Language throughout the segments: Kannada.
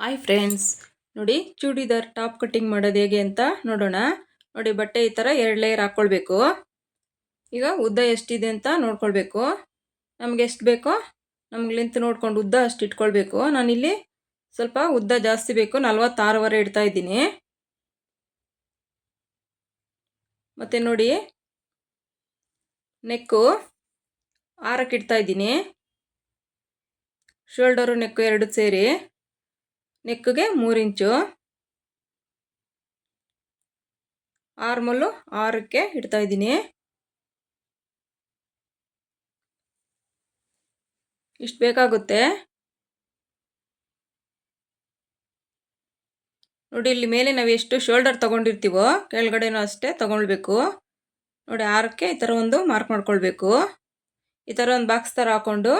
ಹಾಯ್ ಫ್ರೆಂಡ್ಸ್ ನೋಡಿ ಚೂಡಿದಾರ್ ಟಾಪ್ ಕಟ್ಟಿಂಗ್ ಮಾಡೋದು ಹೇಗೆ ಅಂತ ನೋಡೋಣ. ನೋಡಿ ಬಟ್ಟೆ ಈ ಥರ ಎರಡು ಲೇಯರ್ ಹಾಕ್ಕೊಳ್ಬೇಕು ಈಗ ಉದ್ದ ಎಷ್ಟಿದೆ ಅಂತ ನೋಡ್ಕೊಳ್ಬೇಕು. ನಮ್ಗೆ ಎಷ್ಟು ಬೇಕೋ ನಮ್ಗೆ ಲೆಂತ್ ನೋಡ್ಕೊಂಡು ಉದ್ದ ಅಷ್ಟು ಇಟ್ಕೊಳ್ಬೇಕು. ನಾನಿಲ್ಲಿ ಸ್ವಲ್ಪ ಉದ್ದ ಜಾಸ್ತಿ ಬೇಕು. ನಲ್ವತ್ತಾರವರೆ ಇಡ್ತಾ ಇದ್ದೀನಿ. ಮತ್ತು ನೋಡಿ ನೆಕ್ಕು ಆರಕ್ಕೆ ಇಡ್ತಾ ಇದ್ದೀನಿ. ಶೋಲ್ಡರು ನೆಕ್ಕು ಎರಡು ಸೇರಿ. ನೆಕ್ಗೆ ಮೂರು ಇಂಚು. ಆರ್ಮಲ್ಲು ಆರಕ್ಕೆ ಇಡ್ತಾ ಇದ್ದೀನಿ. ಇಷ್ಟು ಬೇಕಾಗುತ್ತೆ. ನೋಡಿ, ಇಲ್ಲಿ ಮೇಲೆ ನಾವು ಎಷ್ಟು ಶೋಲ್ಡರ್ ತೊಗೊಂಡಿರ್ತೀವೋ, ಕೆಳಗಡೆನೂ ಅಷ್ಟೇ ತೊಗೊಳ್ಬೇಕು. ನೋಡಿ, ಆರಕ್ಕೆ ಈ ಥರ ಒಂದು ಮಾರ್ಕ್ ಮಾಡ್ಕೊಳ್ಬೇಕು. ಈ ಥರ ಒಂದು ಬಾಕ್ಸ್ ಥರ ಹಾಕ್ಕೊಂಡು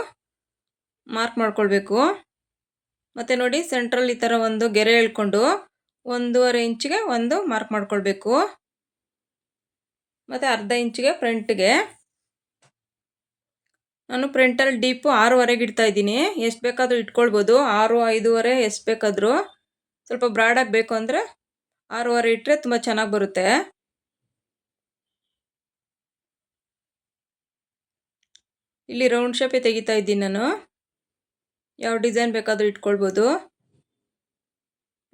ಮಾರ್ಕ್ ಮಾಡ್ಕೊಳ್ಬೇಕು. ಮತ್ತು ನೋಡಿ ಸೆಂಟ್ರಲ್ ಈ ಥರ ಒಂದು ಗೆರೆ ಎಳ್ಕೊಂಡು ಒಂದೂವರೆ ಇಂಚಿಗೆ ಒಂದು ಮಾರ್ಕ್ ಮಾಡ್ಕೊಳ್ಬೇಕು. ಮತ್ತು ಅರ್ಧ ಇಂಚಿಗೆ ಫ್ರಂಟ್ಗೆ ನಾನು ಫ್ರಂಟಲ್ಲಿ ಡೀಪು ಆರೂವರೆಗೆ ಇಡ್ತಾ ಇದ್ದೀನಿ. ಎಷ್ಟು ಬೇಕಾದರೂ ಇಟ್ಕೊಳ್ಬೋದು. ಆರು, ಐದೂವರೆ ಎಷ್ಟು ಬೇಕಾದರೂ. ಸ್ವಲ್ಪ ಬ್ರಾಡಾಗಿ ಬೇಕು ಅಂದರೆ ಆರೂವರೆ ಇಟ್ಟರೆ ತುಂಬ ಚೆನ್ನಾಗಿ ಬರುತ್ತೆ. ಇಲ್ಲಿ ರೌಂಡ್ ಶೇಪೇ ತೆಗಿತಾ ಇದ್ದೀನಿ ನಾನು. ಯಾವ ಡಿಸೈನ್ ಬೇಕಾದರೂ ಇಟ್ಕೊಳ್ಬೋದು.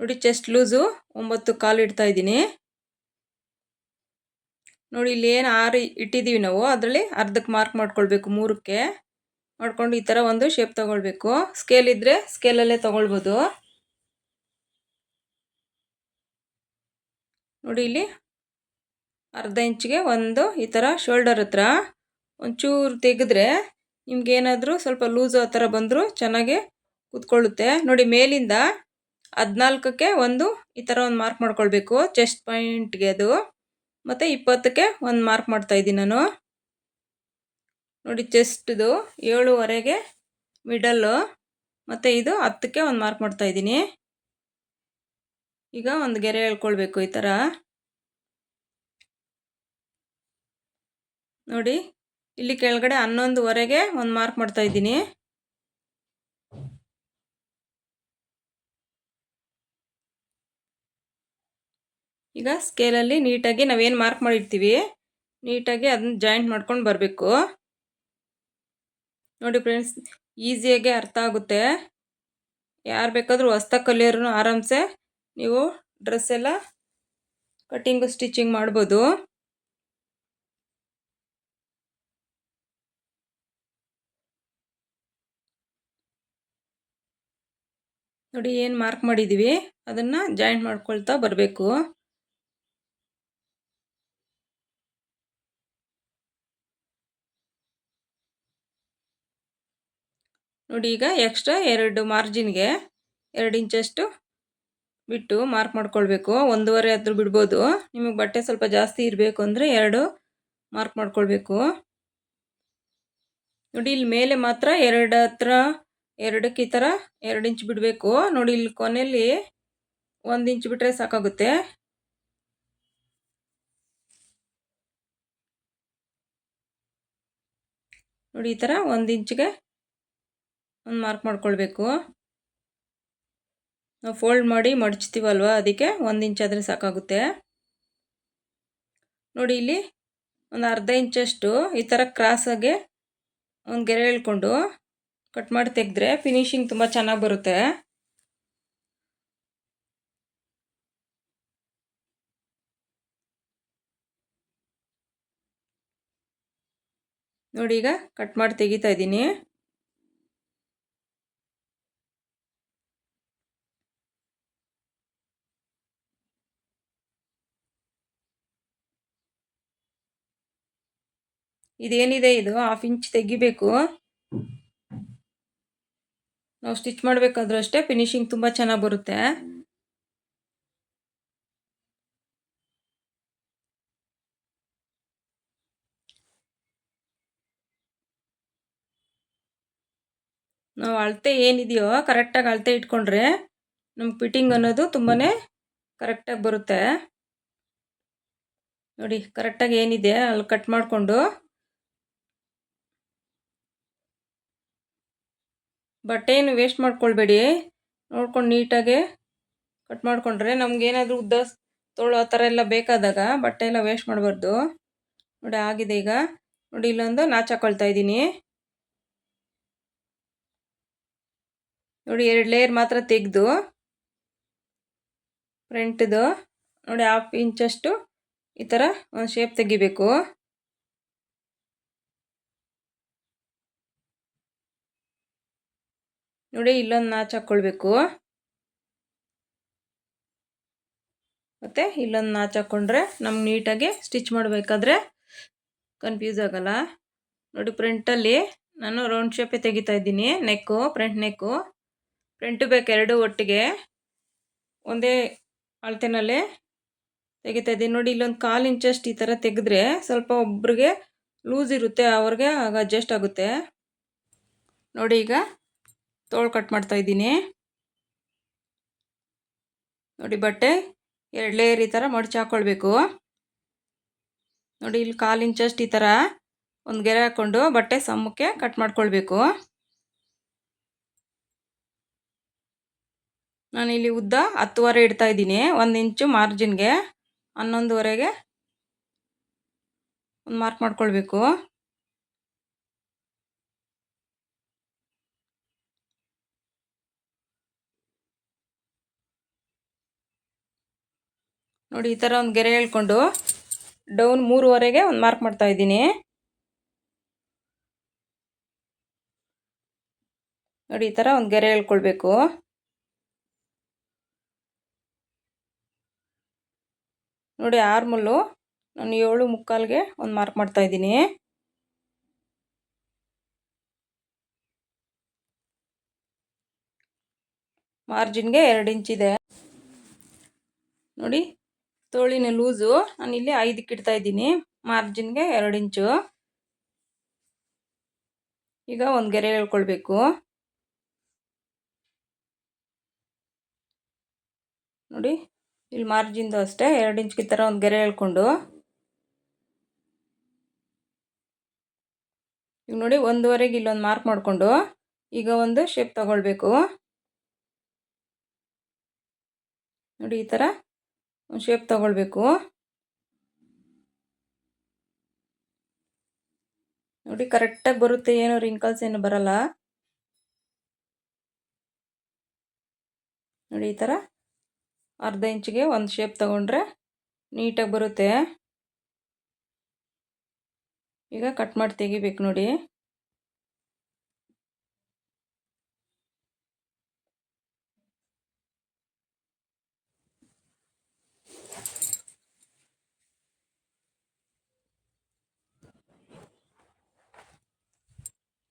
ನೋಡಿ ಚೆಸ್ಟ್ ಲೂಸು ಒಂಬತ್ತು ಕಾಲು ಇಡ್ತಾ ಇದ್ದೀನಿ. ನೋಡಿ ಇಲ್ಲಿ ಏನು ಆರು ಇಟ್ಟಿದ್ದೀವಿ ನಾವು, ಅದರಲ್ಲಿ ಅರ್ಧಕ್ಕೆ ಮಾರ್ಕ್ ಮಾಡ್ಕೊಳ್ಬೇಕು ಮೂರಕ್ಕೆ. ಮಾಡ್ಕೊಂಡು ಈ ಥರ ಒಂದು ಶೇಪ್ ತೊಗೊಳ್ಬೇಕು. ಸ್ಕೇಲ್ ಇದ್ದರೆ ಸ್ಕೇಲಲ್ಲೇ ತೊಗೊಳ್ಬೋದು. ನೋಡಿ ಇಲ್ಲಿ ಅರ್ಧ ಇಂಚಿಗೆ ಒಂದು ಈ ಥರ ಶೋಲ್ಡರ್ ಹತ್ರ ಒಂಚೂರು ತೆಗೆದ್ರೆ ನಿಮ್ಗೇನಾದರೂ ಸ್ವಲ್ಪ ಲೂಸು ಆ ಥರ ಬಂದರೂ ಚೆನ್ನಾಗೆ ಕೂತ್ಕೊಳ್ಳುತ್ತೆ. ನೋಡಿ, ಮೇಲಿಂದ ಹದಿನಾಲ್ಕಕ್ಕೆ ಒಂದು ಈ ಥರ ಒಂದು ಮಾರ್ಕ್ ಮಾಡ್ಕೊಳ್ಬೇಕು. ಚೆಸ್ಟ್ ಪಾಯಿಂಟ್ಗೆ ಅದು. ಮತ್ತು ಇಪ್ಪತ್ತಕ್ಕೆ ಒಂದು ಮಾರ್ಕ್ ಮಾಡ್ತಾಯಿದ್ದೀನಿ ನಾನು. ನೋಡಿ, ಚೆಸ್ಟ್ದು ಏಳುವರೆಗೆ ಮಿಡಲ್ಲು ಮತ್ತು ಇದು ಹತ್ತಕ್ಕೆ ಒಂದು ಮಾರ್ಕ್ ಮಾಡ್ತಾಯಿದ್ದೀನಿ ಈಗ ಒಂದು ಗೆರೆ ಹೇಳ್ಕೊಳ್ಬೇಕು ಈ ಥರ. ನೋಡಿ ಇಲ್ಲಿ ಕೆಳಗಡೆ ಹನ್ನೊಂದುವರೆಗೆ ಒಂದು ಮಾರ್ಕ್ ಮಾಡ್ತಾ ಇದ್ದೀನಿ. ಈಗ ಸ್ಕೇಲಲ್ಲಿ ನೀಟಾಗಿ ನಾವೇನು ಮಾರ್ಕ್ ಮಾಡಿರ್ತೀವಿ? ನೀಟಾಗಿ ಅದನ್ನ ಜಾಯಿಂಟ್ ಮಾಡ್ಕೊಂಡು ಬರಬೇಕು. ನೋಡಿ ಫ್ರೆಂಡ್ಸ್ ಈಸಿಯಾಗಿ ಅರ್ಥ ಆಗುತ್ತೆ. ಯಾರು ಬೇಕಾದರೂ ಹೊಸ್ತ ಕಲಿಯೋರು ಆರಾಮ್ಸೆ ನೀವು ಡ್ರೆಸ್ ಎಲ್ಲ ಕಟ್ಟಿಂಗು ಸ್ಟಿಚಿಂಗ್ ಮಾಡ್ಬೋದು. ನೋಡಿ ಏನು ಮಾರ್ಕ್ ಮಾಡಿದ್ದೀವಿ ಅದನ್ನು ಜಾಯಿಂಟ್ ಮಾಡ್ಕೊಳ್ತಾ ಬರಬೇಕು. ನೋಡಿ ಈಗ ಎಕ್ಸ್ಟ್ರಾ ಎರಡು ಮಾರ್ಜಿನ್ಗೆ ಎರಡು ಇಂಚಷ್ಟು ಬಿಟ್ಟು ಮಾರ್ಕ್ ಮಾಡ್ಕೊಳ್ಬೇಕು. ಒಂದೂವರೆ ಆದರೂ ಬಿಡ್ಬೋದು. ನಿಮಗೆ ಬಟ್ಟೆ ಸ್ವಲ್ಪ ಜಾಸ್ತಿ ಇರಬೇಕು ಅಂದರೆ ಎರಡು ಮಾರ್ಕ್ ಮಾಡ್ಕೊಳ್ಬೇಕು. ನೋಡಿ ಇಲ್ಲಿ ಮೇಲೆ ಮಾತ್ರ ಎರಡು ಹತ್ರ ಎರಡಕ್ಕೆ ಈ ಥರ ಎರಡು ಇಂಚ್ ಬಿಡಬೇಕು. ನೋಡಿ ಇಲ್ಲಿ ಕೊನೆಯಲ್ಲಿ ಒಂದು ಇಂಚ್ ಬಿಟ್ಟರೆ ಸಾಕಾಗುತ್ತೆ. ನೋಡಿ ಈ ಥರ ಒಂದು ಇಂಚಿಗೆ ಒಂದು ಮಾರ್ಕ್ ಮಾಡ್ಕೊಳ್ಬೇಕು. ನಾವು ಫೋಲ್ಡ್ ಮಾಡಿ ಮಡಚ್ತೀವಲ್ವ, ಅದಕ್ಕೆ ಒಂದು ಇಂಚ್ ಆದರೆ ಸಾಕಾಗುತ್ತೆ. ನೋಡಿ ಇಲ್ಲಿ ಒಂದು ಅರ್ಧ ಇಂಚಷ್ಟು ಈ ಥರ ಕ್ರಾಸಾಗೆ ಒಂದು ಗೆರೆ ಹೇಳ್ಕೊಂಡು ಕಟ್ ಮಾಡಿ ತೆಗೆದ್ರೆ ಫಿನಿಶಿಂಗ್ ತುಂಬ ಚೆನ್ನಾಗಿ ಬರುತ್ತೆ. ನೋಡಿ ಈಗ ಕಟ್ ಮಾಡಿ ತೆಗಿತಾ ಇದ್ದೀನಿ. ಇದೇನಿದೆ ಇದು? ಹಾಫ್ ಇಂಚ್ ತೆಗಿಬೇಕು. ನಾವು ಸ್ಟಿಚ್ ಮಾಡಬೇಕಾದ್ರೂ ಅಷ್ಟೇ ಫಿನಿಶಿಂಗ್ ತುಂಬ ಚೆನ್ನಾಗಿ ಬರುತ್ತೆ. ನಾವು ಅಳತೆ ಏನಿದೆಯೋ ಕರೆಕ್ಟಾಗಿ ಅಳತೆ ಇಟ್ಕೊಂಡ್ರೆ ನಮ್ಗೆ ಫಿಟ್ಟಿಂಗ್ ಅನ್ನೋದು ತುಂಬಾ ಕರೆಕ್ಟಾಗಿ ಬರುತ್ತೆ. ನೋಡಿ ಕರೆಕ್ಟಾಗಿ ಏನಿದೆ ಅಲ್ಲಿ ಕಟ್ ಮಾಡಿಕೊಂಡು ಬಟ್ಟೆಯನ್ನು ವೇಸ್ಟ್ ಮಾಡ್ಕೊಳ್ಬೇಡಿ. ನೋಡ್ಕೊಂಡು ನೀಟಾಗೆ ಕಟ್ ಮಾಡಿಕೊಂಡ್ರೆ ನಮಗೇನಾದರೂ ಉದ್ದ ತೋಳು ಆ ಥರ ಎಲ್ಲ ಬೇಕಾದಾಗ ಬಟ್ಟೆ ಎಲ್ಲ ವೇಸ್ಟ್ ಮಾಡಬಾರ್ದು. ನೋಡಿ ಆಗಿದೆ ಈಗ. ನೋಡಿ ಇಲ್ಲೊಂದು ನಾಚ್ ಹಾಕೊಳ್ತಾ ಇದ್ದೀನಿ. ನೋಡಿ ಎರಡು ಲೇಯರ್ ಮಾತ್ರ ತೆಗೆದು ಫ್ರಂಟ್ದು ನೋಡಿ ಹಾಫ್ ಇಂಚಷ್ಟು ಈ ಥರ ಒಂದು ಶೇಪ್ ತೆಗಿಬೇಕು. ನೋಡಿ ಇಲ್ಲೊಂದು ನಾಚ್ ಹಾಕ್ಕೊಳ್ಬೇಕು ಮತ್ತು ಇಲ್ಲೊಂದು ನಾಚ್ ಹಾಕ್ಕೊಂಡ್ರೆ ನಮ್ಗೆ ನೀಟಾಗಿ ಸ್ಟಿಚ್ ಮಾಡಬೇಕಾದ್ರೆ ಕನ್ಫ್ಯೂಸ್ ಆಗಲ್ಲ. ನೋಡಿ ಪ್ರಿಂಟಲ್ಲಿ ನಾನು ರೌಂಡ್ ಶೇಪೇ ತೆಗಿತಾ ಇದ್ದೀನಿ. ನೆಕ್ಕು ಫ್ರಂಟ್ ನೆಕ್ಕು ಫ್ರಂಟು ಬೇಕು ಎರಡು ಒಟ್ಟಿಗೆ. ಒಂದೇ ಅಳತೆನಲ್ಲೇ ತೆಗಿತಾ ಇದ್ದೀನಿ. ನೋಡಿ, ಇಲ್ಲೊಂದು ಕಾಲು ಇಂಚಷ್ಟು ಈ ಥರ ತೆಗೆದ್ರೆ ಸ್ವಲ್ಪ ಒಬ್ರಿಗೆ ಲೂಸ್ ಇರುತ್ತೆ, ಅವ್ರಿಗೆ ಆಗ ಅಡ್ಜಸ್ಟ್ ಆಗುತ್ತೆ. ನೋಡಿ ಈಗ ತೋಳು ಕಟ್ ಮಾಡ್ತಾ ಇದ್ದೀನಿ. ನೋಡಿ ಬಟ್ಟೆ ಎರಡು ಲೇಯರ್ ಈ ಥರ ಮಡಚಿ ಹಾಕ್ಕೊಳ್ಬೇಕು ನೋಡಿ ಇಲ್ಲಿ ಕಾಲು ಇಂಚಷ್ಟು ಈ ಥರ ಒಂದು ಗೆರೆ ಹಾಕ್ಕೊಂಡು ಬಟ್ಟೆ ಸಮ್ಮಕ್ಕೆ ಕಟ್ ಮಾಡ್ಕೊಳ್ಬೇಕು. ಇಲ್ಲಿ ಉದ್ದ ಹತ್ತುವರೆ ಇಡ್ತಾ ಇದ್ದೀನಿ. ಒಂದು ಇಂಚು ಮಾರ್ಜಿನ್ಗೆ ಹನ್ನೊಂದುವರೆಗೆ ಒಂದು ಮಾರ್ಕ್ ಮಾಡ್ಕೊಳ್ಬೇಕು. ನೋಡಿ, ಈ ಥರ ಒಂದು ಗೆರೆ ಹೇಳ್ಕೊಂಡು ಡೌನ್ ಮೂರುವರೆಗೆ ಒಂದು ಮಾರ್ಕ್ ಮಾಡ್ತಾ ಇದ್ದೀನಿ. ನೋಡಿ, ಈ ಥರ ಒಂದು ಗೆರೆ ಹೇಳ್ಕೊಳ್ಬೇಕು. ನೋಡಿ, ಆರ್ಮಲ್ಲು ನಾನು ಏಳು ಮುಕ್ಕಾಲ್ಗೆ ಒಂದು ಮಾರ್ಕ್ ಮಾಡ್ತಾ ಇದ್ದೀನಿ. ಮಾರ್ಜಿನ್ಗೆ ಎರಡು ಇಂಚಿದೆ ನೋಡಿ ತೋಳಿನ ಲೂಸು. ನಾನು ಇಲ್ಲಿ ಐದಕ್ಕೆ ಇಡ್ತಾ ಇದ್ದೀನಿ. ಮಾರ್ಜಿನ್ಗೆ ಎರಡು ಇಂಚು. ಈಗ ಒಂದು ಗೆರೆ ಹೇಳ್ಕೊಳ್ಬೇಕು. ನೋಡಿ, ಇಲ್ಲಿ ಮಾರ್ಜಿನ್ದು ಅಷ್ಟೇ. ಎರಡು ಇಂಚ್ಗೆ ಥರ ಒಂದು ಗೆರೆ ಹೇಳ್ಕೊಂಡು. ಈಗ ನೋಡಿ ಒಂದೂವರೆಗೆ ಇಲ್ಲೊಂದು ಮಾರ್ಕ್ ಮಾಡಿಕೊಂಡು ಈಗ ಒಂದು ಶೇಪ್ ತಗೊಳ್ಬೇಕು. ನೋಡಿ, ಈ ಥರ ಶೇಪ್ ತಗೊಳ್ಬೇಕು. ನೋಡಿ ಕರೆಕ್ಟಾಗಿ ಬರುತ್ತೆ. ಏನು ರಿಂಕಲ್ಸ್ ಏನು ಬರಲ್ಲ. ನೋಡಿ, ಈ ಥರ ಅರ್ಧ ಇಂಚಿಗೆ ಒಂದು ಶೇಪ್ ತಗೊಂಡ್ರೆ ನೀಟಾಗಿ ಬರುತ್ತೆ. ಈಗ ಕಟ್ ಮಾಡಿ ತೆಗಿಬೇಕು ನೋಡಿ.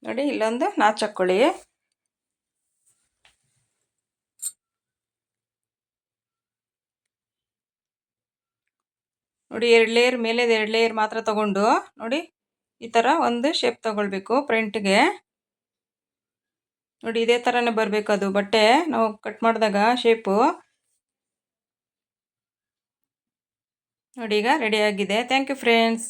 ನೋಡಿ, ಇಲ್ಲೊಂದು ನಾಚಕ್ಕೊಳ್ಳಿ ನೋಡಿ, ಎರಡು ಲೇಯರ್ ಮೇಲೆ ಎರಡು ಲೇಯರ್ ಮಾತ್ರ ತಗೊಂಡು, ನೋಡಿ, ಈ ಥರ ಒಂದು ಶೇಪ್ ತಗೊಳ್ಬೇಕು ಪ್ರಿಂಟ್ಗೆ ನೋಡಿ, ಇದೇ ಥರನೇ ಬರಬೇಕು ಅದು, ಬಟ್ಟೆ. ನಾವು ಕಟ್ ಮಾಡಿದಾಗ ಶೇಪು ನೋಡಿ, ಈಗ ರೆಡಿಯಾಗಿದೆ ಥ್ಯಾಂಕ್ ಯು ಫ್ರೆಂಡ್ಸ್